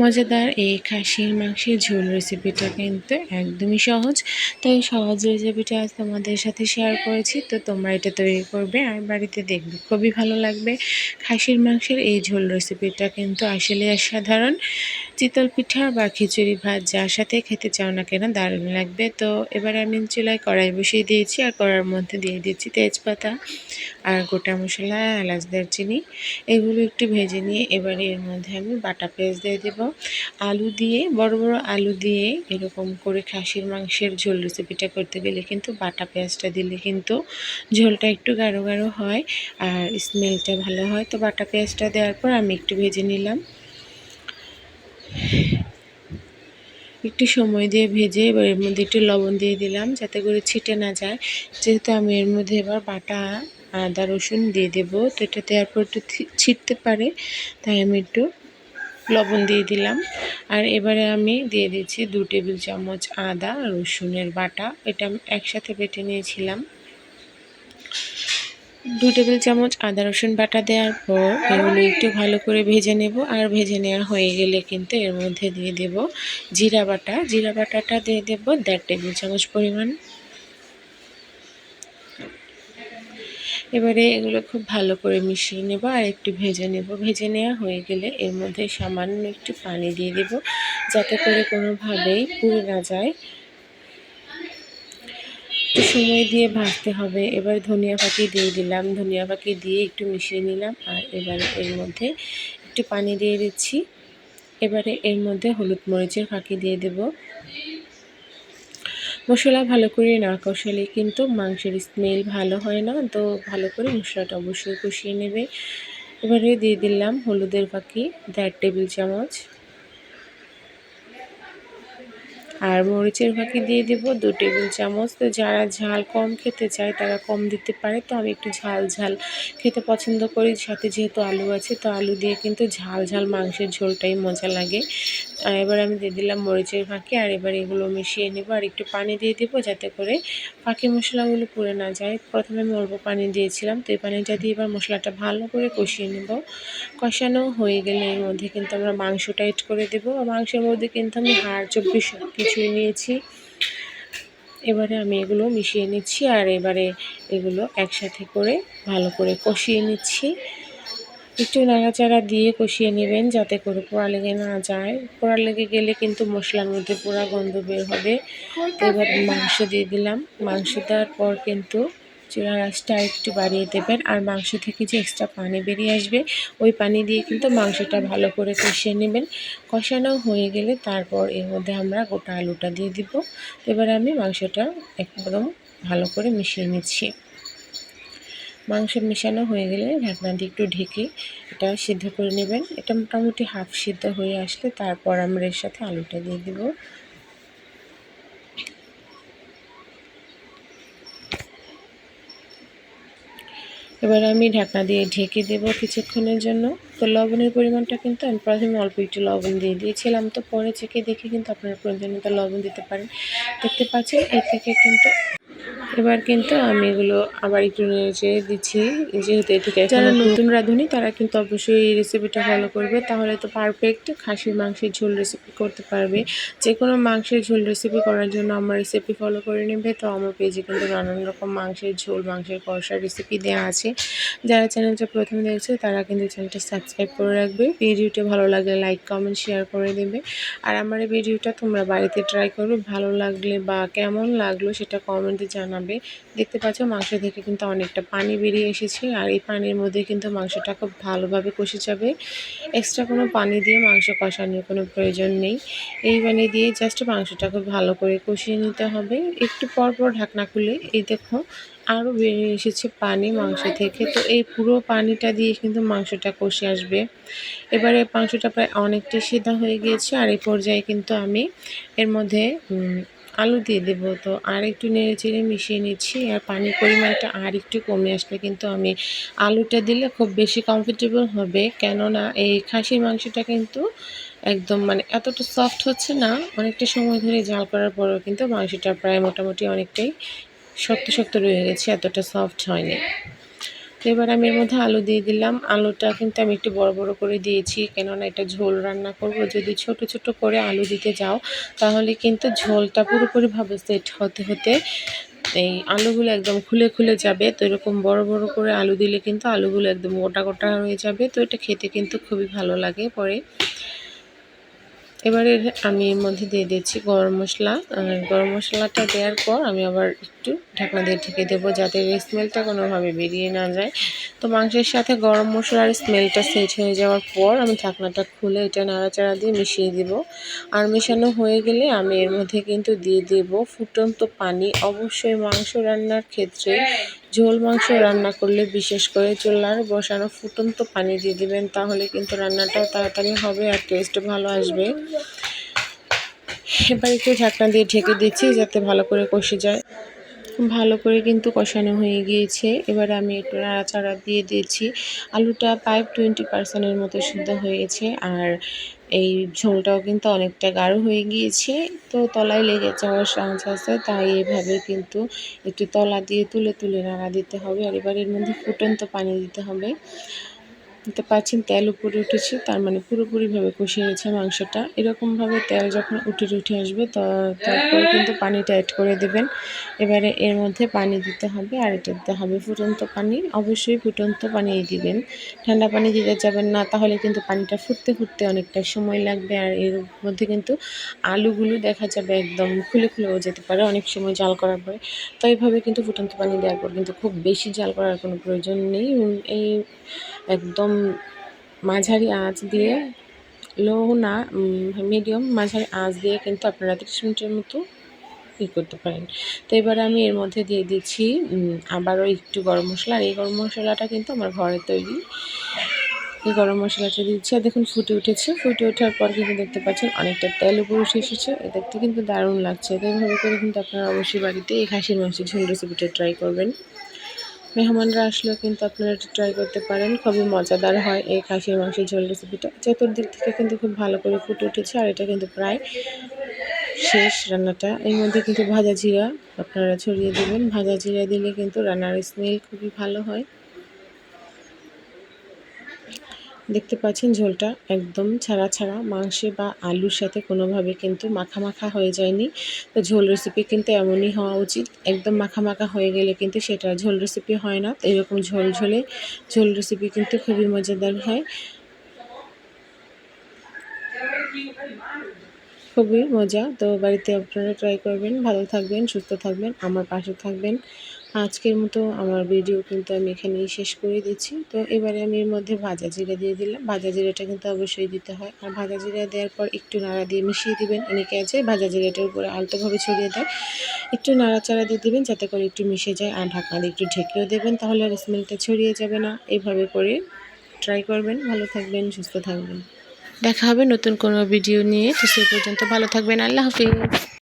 মজাদার এই খাসির, মাংসের ঝোল রেসিপিটা কিন্তু একদমই সহজ। তাই সহজ রেসিপিটা আজ তোমাদের সাথে শেয়ার করেছি। তো তোমরা এটা তৈরি করবে আর বাড়িতে দেখবে। খুবই ভালো লাগবে। খাসির, মাংসের এই ঝোল রেসিপিটা কিন্তু আসলে সাধারণ চিতল পিঠা বা খিচুড়ি ভাত যার সাথে খেতে চাও না কেন, দারুণ লাগবে। তো এবার আমি চুলায় কড়াই বসিয়ে দিয়েছি আর কড়ার মধ্যে দিয়ে দিচ্ছি তেজপাতা আর গোটা মশলা, এলাচ, দারচিনি। এগুলো একটু ভেজে নিয়ে এবারে এর মধ্যে আমি বাটা পেঁয়াজ দিয়ে দেবো। আলু দিয়ে, বড় বড় আলু দিয়ে এরকম করে খাসির মাংসের ঝোল রেসিপিটা করতে গেলে কিন্তু বাটা পেঁয়াজটা দিলে কিন্তু ঝোলটা একটু গাঢ় গাঢ় হয় আর স্মেলটা ভালো হয়। তো বাটা পেঁয়াজটা দেওয়ার পর আমি একটু ভেজে নিলাম। একটু সময় দিয়ে ভেজে এবার এর মধ্যে একটু লবণ দিয়ে দিলাম, যাতে করে ছিটে না যায়। যেহেতু আমি এর মধ্যে এবার বাটা, আদা, রসুন দিয়ে দেবো, তো এটা দেওয়ার পর একটু ছিটতে পারে, তাই আমি একটু লবণ দিয়ে দিলাম। আর এবারে আমি দিয়ে দিচ্ছি দু টেবিল চামচ আদা, রসুনের বাটা, এটা আমি একসাথে বেটে নিয়েছিলাম। দু টেবিল চামচ আদা রসুন বাটা দেওয়ার পর এগুলো একটু ভালো করে ভেজে নেব। আর ভেজে নেওয়া হয়ে গেলে কিন্তু এর মধ্যে দিয়ে দেব জিরা বাটা। জিরা বাটাটা দিয়ে দেব দেড় টেবিল চামচ পরিমাণ। এবারে এগুলো খুব ভালো করে মিশিয়ে নেব আর একটু ভেজে নেব। ভেজে নেওয়া হয়ে গেলে এর মধ্যে সামান্য একটু পানি দিয়ে দেব যাতে করে কোনোভাবেই পুড়ে না যায়। একটু সময় দিয়ে ভাজতে হবে। এবার ধনিয়া পাখি দিয়ে দিলাম। ধনিয়া পাখি দিয়ে একটু মিশিয়ে নিলাম আর এবারে এর মধ্যে একটু পানি দিয়ে দিচ্ছি। এবারে এর মধ্যে হলুদ মরিচের ফাঁকি দিয়ে দেব। মশলা ভালো করে না কষালে কিন্তু মাংসের স্মেল ভালো হয় না। তো ভালো করে মশলাটা অবশ্যই কষিয়ে নেবে। এবারে দিয়ে দিলাম হলুদের ফাঁকি, দেড় টেবিল চামচ। আর মরিচের ফাঁকি দিয়ে দেব দু টেবিল চামচ। তো যারা ঝাল কম খেতে চায় তারা কম দিতে পারে। তো আমি একটু ঝাল ঝাল খেতে পছন্দ করি। সাথে যেহেতু আলু আছে, তো আলু দিয়ে কিন্তু ঝাল ঝাল মাংসের ঝোলটাই মজা লাগে। আর এবার আমি দিয়ে দিলাম মরিচের ফাঁকি আর এবার এগুলো মিশিয়ে নেব আর একটু পানি দিয়ে দেবো যাতে করে ফাঁকি মশলাগুলো পুড়ে না যায়। প্রথমে আমি অল্প পানি দিয়েছিলাম, তো এই পানিটা দিয়ে এবার মশলাটা ভালো করে কষিয়ে নেব। কষানো হয়ে গেলে এর মধ্যে কিন্তু আমরা মাংস টাইট করে দেবো। মাংসের মধ্যে কিন্তু আমি হাড় চব্বিশ কিছুই নিয়েছি। এবারে আমি এগুলো মিশিয়ে নিচ্ছি আর এবারে এগুলো একসাথে করে ভালো করে কষিয়ে নিচ্ছি। একটু নাড়াচাড়া দিয়ে কষিয়ে নেবেন যাতে করে পোড়া লেগে না যায়। পোড়া লেগে গেলে কিন্তু মশলার মধ্যে পোড়া গন্ধ বের হবে। এবার মাংস দিয়ে দিলাম। মাংস দেওয়ার পর কিন্তু চুলার আঁচটা একটু বাড়িয়ে দেবেন আর মাংস থেকে যে এক্সট্রা পানি বেরিয়ে আসবে, ওই পানি দিয়ে কিন্তু মাংসটা ভালো করে কষিয়ে নেবেন। কষানো হয়ে গেলে তারপর এর মধ্যে আমরা গোটা আলুটা দিয়ে দিব। এবার আমি মাংসটা একদম ভালো করে মিশিয়ে নিচ্ছি। মাংস মেশানো হয়ে গেলে ঢাকনা দিয়ে একটু ঢেকে এটা সিদ্ধ করে নেবেন। এটা মোটামুটি হাফ সিদ্ধ হয়ে আসলে তারপর আমরা এর সাথে আলুটা দিয়ে দেবো। এবার আমি ঢাকনা দিয়ে ঢেকে দেব কিছুক্ষণের জন্য। তো লবণের পরিমাণটা কিন্তু আমি প্রথমে অল্প একটু লবণ দিয়ে দিয়েছিলাম। তো পরে চেকে দেখে কিন্তু আপনারা প্রয়োজনীয়তা লবণ দিতে পারেন। দেখতে পাচ্ছেন, এর থেকে কিন্তু এবার কিন্তু আমি এগুলো আবার একটু নেড়ে দিচ্ছি। যেহেতু এদিকে যারা নতুন রাঁধুনি তারা কিন্তু অবশ্যই এই রেসিপিটা ফলো করবে। তাহলে তো পারফেক্ট খাসির মাংসের ঝোল রেসিপি করতে পারবে। যে কোনো মাংসের ঝোল রেসিপি করার জন্য আমার রেসিপি ফলো করে নেবে। তো আমার পেজে কিন্তু নানান রকম মাংসের ঝোল মাংসের কষার রেসিপি দেওয়া আছে। যারা চ্যানেলটা প্রথমে দেখছে তারা কিন্তু চ্যানেলটা সাবস্ক্রাইব করে রাখবে। ভিডিওটা ভালো লাগলে লাইক কমেন্ট শেয়ার করে দেবে। আর আমার এই ভিডিওটা তোমরা বাড়িতে ট্রাই করবে। ভালো লাগলে বা কেমন লাগল সেটা কমেন্টে জানাবে। হবে দেখতে পাচ্ছ, মাংস থেকে কিন্তু অনেকটা পানি বেরিয়ে এসেছে। আর এই পানির মধ্যে কিন্তু মাংসটা খুব ভালোভাবে কষে যাবে। এক্সট্রা কোনো পানি দিয়ে মাংস কষানোর কোনো প্রয়োজন নেই। এই পানি দিয়ে জাস্ট মাংসটা খুব ভালো করে কষিয়ে নিতে হবে। একটু পর পর ঢাকনা খুলে এই দেখো আরও বেরিয়ে এসেছে পানি মাংস থেকে। তো এই পুরো পানিটা দিয়ে কিন্তু মাংসটা কষে আসবে। এবারে মাংসটা প্রায় অনেকটাই সিদ্ধা হয়ে গিয়েছে। আর এই পর্যায়ে কিন্তু আমি এর মধ্যে আলু দিয়ে দেবো। তো আর একটু নেড়ে চেড়ে মিশিয়ে নিচ্ছি। আর পানির পরিমাণটা আর একটু কমে আসলে কিন্তু আমি আলুটা দিলে খুব বেশি কমফোর্টেবল হবে। কেননা এই খাসির মাংসটা কিন্তু একদম মানে এতটা সফট হচ্ছে না, অনেকটা সময় ধরে জাল করার পরেও কিন্তু মাংসটা প্রায় মোটামুটি অনেকটাই শক্ত শক্ত রয়ে গেছে, এতটা সফট হয়নি। তো এবার আমি এর মধ্যে আলু দিয়ে দিলাম। আলুটা কিন্তু আমি একটু বড় বড় করে দিয়েছি, কেননা এটা ঝোল রান্না করব। যদি ছোট ছোট করে আলু দিতে যাও, তাহলে কিন্তু ঝোলটা পুরোপুরিভাবে সেট হতে হতে এই আলুগুলো একদম খুলে খুলে যাবে। তো এরকম বড় বড় করে আলু দিলে কিন্তু আলুগুলো একদম গোটা গোটা হয়ে যাবে। তো এটা খেতে কিন্তু খুবই ভালো লাগে পরে। এবারে আমি এর মধ্যে দিয়ে দিচ্ছি গরম মশলা। গরম মশলাটা দেওয়ার পর আমি আবার একটু ঢাকনা দিয়ে ঢেকে দেবো যাতে স্মেলটা কোনোভাবে বেরিয়ে না যায়। তো মাংসের সাথে গরম মশলার স্মেলটা সেট হয়ে যাওয়ার পর আমি ঢাকনাটা খুলে এটা নাড়াচাড়া দিয়ে মিশিয়ে দিব। আর মেশানো হয়ে গেলে আমি এর মধ্যে কিন্তু দিয়ে দেব ফুটন্ত পানি। অবশ্যই মাংস রান্নার ক্ষেত্রে ঝোল মাংস রান্না করলে বিশেষ করে চুলার বসানো ফুটন্ত পানি দিয়ে দিবেন, তাহলে কিন্তু রান্নাটাও তাড়াতাড়ি হবে আর টেস্ট ভালো আসবে। এবার একটু ঢাকনা দিয়ে ঢেকে দিচ্ছি যাতে ভালো করে কষে যায়। ভালো করে কিন্তু কষানো হয়ে গিয়েছে। এবার আমি একটু নাড়াচাড়া দিয়ে দিয়েছি আলুটা ফাইভ টোয়েন্টি পার্সেন্টের মতো সিদ্ধ হয়েছে আর এই ঝোলটাও কিন্তু অনেকটা গাঢ় হয়ে গিয়েছে। তো তলায় লেগে যাওয়ার চান্স আছে, তাই এভাবে কিন্তু একটু তলা দিয়ে তুলে তুলে নাড়া দিতে হবে। আর এবার এর মধ্যে ফুটন্ত পানি দিতে হবে। দেখতে পাচ্ছেন তেল উপরে উঠেছে, তার মানে পুরোপুরিভাবে কষিয়ে গেছে মাংসটা। এরকমভাবে তেল যখন উঠে উঠে আসবে তারপরে কিন্তু পানিটা অ্যাড করে দেবেন। এবারে এর মধ্যে পানি দিতে হবে, আর এটা দিতে হবে ফুটন্ত পানি। অবশ্যই ফুটন্ত পানি দিবেন। ঠান্ডা পানি দিতে যাবেন না, তাহলে কিন্তু পানিটা ফুটতে ফুটতে অনেকটা সময় লাগবে। আর এর মধ্যে কিন্তু আলুগুলো দেখা যাবে একদম খুলে খুলেও যেতে পারে, অনেক সময় জাল করার পরে। তো এইভাবে কিন্তু ফুটন্ত পানি দেওয়ার পর কিন্তু খুব বেশি জাল করার কোনো প্রয়োজন নেই। এই একদম মাঝারি আঁচ দিয়ে লো না মিডিয়াম মাঝারি আঁচ দিয়ে কিন্তু আপনারা তিরিশ মিনিটের মতো ই করতে পারেন। তো এবার আমি এর মধ্যে দিয়ে দিচ্ছি আবারও একটু গরম মশলা। আর এই গরম মশলাটা কিন্তু আমার ঘরে তৈরি। এই গরম মশলাটা দিচ্ছি। আর দেখুন, ফুটে উঠেছে। ফুটে ওঠার পর কিন্তু দেখতে পাচ্ছেন, অনেকটা তেল উপরে উঠে এসেছে। দেখতে কিন্তু দারুণ লাগছে। তো এইভাবে করে কিন্তু আপনারা অবশ্যই বাড়িতে এই খাসির মাংসের ঝোল রেসিপিটা ট্রাই করবেন। মেহমানরা আসলেও কিন্তু আপনারা এটা ট্রাই করতে পারেন। খুবই মজাদার হয় এই খাসির মাংসের ঝোল রেসিপিটা চতুর্দিক থেকে কিন্তু খুব ভালো করে ফুটে উঠেছে আর এটা কিন্তু প্রায় শেষ রান্নাটা। এর মধ্যে কিন্তু ভাজা জিরা আপনারা ছড়িয়ে দেবেন। ভাজা জিরা দিলে কিন্তু রান্নার স্মেল খুবই ভালো হয়। দেখতে পাচ্ছেন ঝোলটা একদম ছাড়া ছাড়া। মাংসে বা আলুর সাথে কোনোভাবে কিন্তু মাখা মাখা হয়ে যায়নি। তো ঝোল রেসিপি কিন্তু এমনই হওয়া উচিত। একদম মাখা মাখা হয়ে গেলে কিন্তু সেটা ঝোল রেসিপি হয় না। তো এরকম ঝোল ঝোলে ঝোল রেসিপি কিন্তু খুবই মজাদার হয়। খুবই মজা। তো বাড়িতে আপনারা ট্রাই করবেন। ভালো থাকবেন, সুস্থ থাকবেন, আমার পাশে থাকবেন। আজকের মতো আমার ভিডিও কিন্তু আমি এখানেই শেষ করে দিচ্ছি। তো এবারে আমি এর মধ্যে ভাজা জিরা দিয়ে দিলাম। ভাজা জিরাটা কিন্তু অবশ্যই দিতে হয়। আর ভাজা জিরা দেওয়ার পর একটু নাড়া দিয়ে মিশিয়ে দিবেন। অনেকে আছে ভাজা জিরাটার উপরে আলতোভাবে ছড়িয়ে দেয়। একটু নাড়াচাড়া দিয়ে দেবেন যাতে করে একটু মিশে যায় আর ঢাকনা দিয়ে একটু ঢেকেও দেবেন। তাহলে আর স্মেলটা ছড়িয়ে যাবে না। এইভাবে করে ট্রাই করবেন। ভালো থাকবেন, সুস্থ থাকবেন। দেখা হবে নতুন কোনো ভিডিও নিয়ে। তো সেই পর্যন্ত ভালো থাকবেন। আল্লাহ হাফিজ।